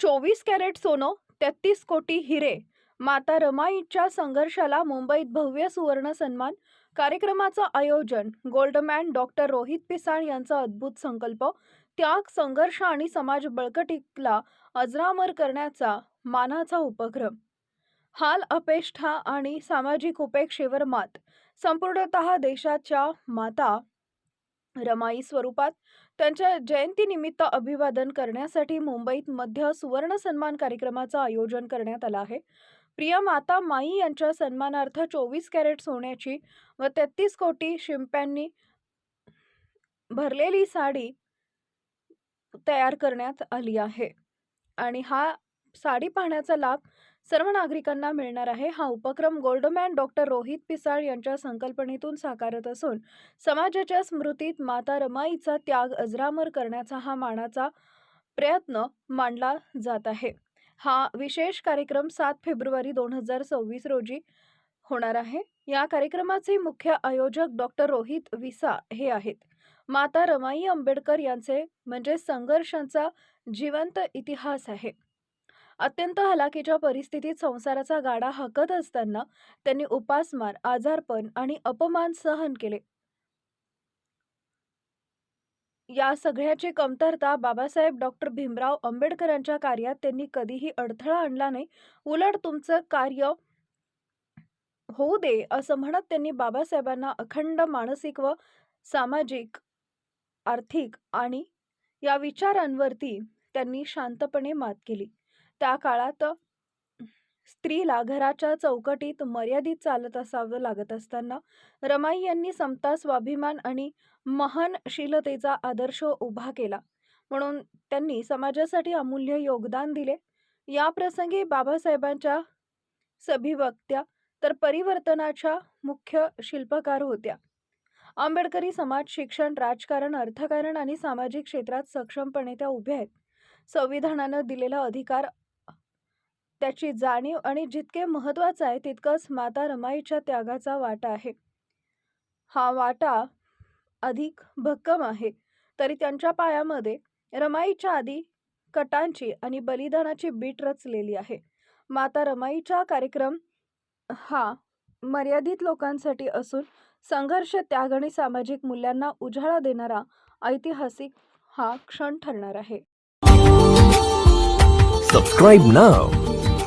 चोवीस कॅरेट सोनं तेहतीस कोटी हिरे माता रमाईच्या संघर्षाला मुंबईत भव्य सुवर्ण सन्मान कार्यक्रमाचं आयोजन गोल्डमॅन डॉक्टर रोहित पिसाळ यांचा अद्भुत संकल्प त्याग संघर्ष आणि समाज बळकटीला अजरामर करण्याचा मानाचा उपक्रम. हाल अपेष्टा आणि सामाजिक उपेक्षेवर मात संपूर्णतः देशाच्या माता रमाई स्वरूपात त्यांच्या जयंतीनिमित्त अभिवादन करण्यासाठी मुंबईत मध्य सुवर्ण सन्मान कार्यक्रमाचं आयोजन करण्यात आलं आहे. प्रिया माता माई यांच्या सन्मानार्थ चोवीस कॅरेट सोन्याची व तेहतीस कोटी शिंप्यांनी भरलेली साडी तयार करण्यात आली आहे. आणि हा साडी पाहण्याचा लाभ सर्व नागरिकांना मिळणार आहे. हा उपक्रम गोल्डमॅन डॉक्टर रोहित पिसाळ यांच्या संकल्पनेतून साकारत असून समाजाच्या स्मृतीत माता रमाईचा त्याग अजरामर करण्याचा हा मानाचा प्रयत्न मांडला जात आहे. हा विशेष कार्यक्रम सात फेब्रुवारी दोन हजार सव्वीस रोजी होणार आहे. या कार्यक्रमाचे मुख्य आयोजक डॉक्टर रोहित विसा हे आहेत. माता रमाई आंबेडकर यांचे म्हणजे संघर्षांचा जिवंत इतिहास आहे. अत्यंत हलाखीच्या परिस्थितीत संसाराचा गाडा हाकत असताना त्यांनी उपासमार आजारपण आणि अपमान सहन केले. या सगळ्याची कमतरता बाबासाहेब डॉक्टर भीमराव आंबेडकरांच्या कार्यात त्यांनी कधीही अडथळा आणला नाही. उलट तुमचं कार्य होऊ दे असं म्हणत त्यांनी बाबासाहेबांना अखंड मानसिक व सामाजिक आर्थिक आणि या विचारांवरती त्यांनी शांतपणे मात केली. त्या काळात स्त्रीला घराच्या चौकटीत मर्यादित चालत असावं लागत असताना रमाई यांनी समता स्वाभिमान आणि महनशीलतेचा आदर्श उभा केला. म्हणून त्यांनी समाजासाठी अमूल्य योगदान दिले. या प्रसंगी बाबासाहेबांच्या सभिवक्त्या तर परिवर्तनाच्या मुख्य शिल्पकार होत्या. आंबेडकरी समाज शिक्षण राजकारण अर्थकारण आणि सामाजिक क्षेत्रात सक्षमपणे त्या उभ्या आहेत. संविधानानं दिलेला अधिकार त्याची जाणीव आणि जितके महत्त्वाचं आहे तितकंच माता रमाईच्या त्यागाचा वाटा आहे. हा वाटा अधिक भक्कम आहे तरी त्यांच्या पायामध्ये रमाईच्या आधी कटांची आणि बलिदानाची बीट रचलेली आहे. माता रमाईचा कार्यक्रम हा मर्यादित लोकांसाठी असून संघर्ष त्याग आणि सामाजिक मूल्यांना उजाळा देणारा ऐतिहासिक हा क्षण ठरणार आहे. Subscribe now